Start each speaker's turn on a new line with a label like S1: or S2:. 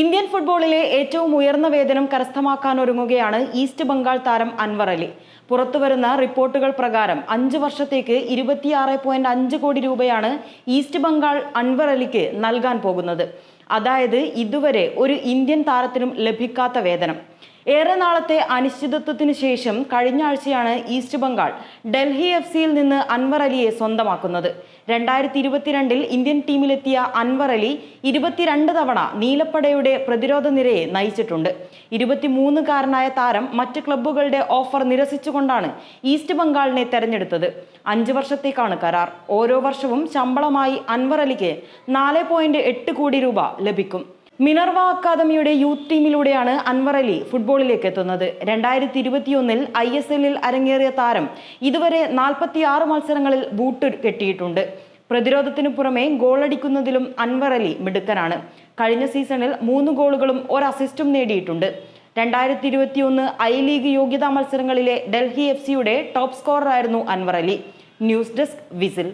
S1: Indian ഫുട്ബോളിലെ ഏറ്റവും ഉയർന്ന വേതനം കരസ്ഥമാക്കാനൊരുങ്ങുകയാണ് ഈസ്റ്റ് ബംഗാൾ താരം അൻവർ അലി. പുറത്തുവരുന്ന റിപ്പോർട്ടുകൾ പ്രകാരം അഞ്ച് വർഷത്തേക്ക് ഇരുപത്തിയാറ് പോയിന്റ് അഞ്ച് കോടി രൂപയാണ് ഈസ്റ്റ് ബംഗാൾ അൻവർ അലിക്ക് നൽകാൻ പോകുന്നത്. അതായത് ഇതുവരെ ഒരു ഇന്ത്യൻ താരത്തിനും ലഭിക്കാത്ത വേതനം. ഏറെ നാളത്തെ അനിശ്ചിതത്വത്തിന് ശേഷം കഴിഞ്ഞ ആഴ്ചയാണ് ഈസ്റ്റ് ബംഗാൾ ഡൽഹി എഫ് സിയിൽ നിന്ന് അൻവർ അലിയെ സ്വന്തമാക്കുന്നത്. രണ്ടായിരത്തി ഇരുപത്തിരണ്ടിൽ ഇന്ത്യൻ ടീമിലെത്തിയ അൻവർ അലി ഇരുപത്തിരണ്ട് തവണ നീലപ്പടയുടെ പ്രതിരോധ നിരയെ നയിച്ചിട്ടുണ്ട്. ഇരുപത്തിമൂന്നുകാരനായ താരം മറ്റ് ക്ലബ്ബുകളുടെ ഓഫർ നിരസിച്ചുകൊണ്ടാണ് ഈസ്റ്റ് ബംഗാളിനെ തെരഞ്ഞെടുത്തത്. അഞ്ച് വർഷത്തേക്കാണ് കരാർ. ഓരോ വർഷവും ശമ്പളമായി അൻവർ അലിക്ക് നാല് പോയിന്റ് എട്ട് കോടി രൂപ ലഭിക്കും. മിനർവ അക്കാദമിയുടെ യൂത്ത് ടീമിലൂടെയാണ് അൻവർ അലി ഫുട്ബോളിലേക്ക് എത്തുന്നത്. രണ്ടായിരത്തി ഇരുപത്തിയൊന്നിൽ ഐ എസ് എല്ലിൽ അരങ്ങേറിയ താരം ഇതുവരെ നാൽപ്പത്തിയാറ് മത്സരങ്ങളിൽ ബൂട്ട് കെട്ടിയിട്ടുണ്ട്. പ്രതിരോധത്തിനു പുറമെ ഗോളടിക്കുന്നതിലും അൻവർ അലി മിടുക്കനാണ്. കഴിഞ്ഞ സീസണിൽ മൂന്ന് ഗോളുകളും ഒരു അസിസ്റ്റും നേടിയിട്ടുണ്ട്. രണ്ടായിരത്തി ഇരുപത്തിയൊന്ന് ഐ ലീഗ് യോഗ്യതാ മത്സരങ്ങളിലെ ഡൽഹി എഫ് സിയുടെ top സ്കോററായിരുന്നു Anwar Ali. News desk whistle.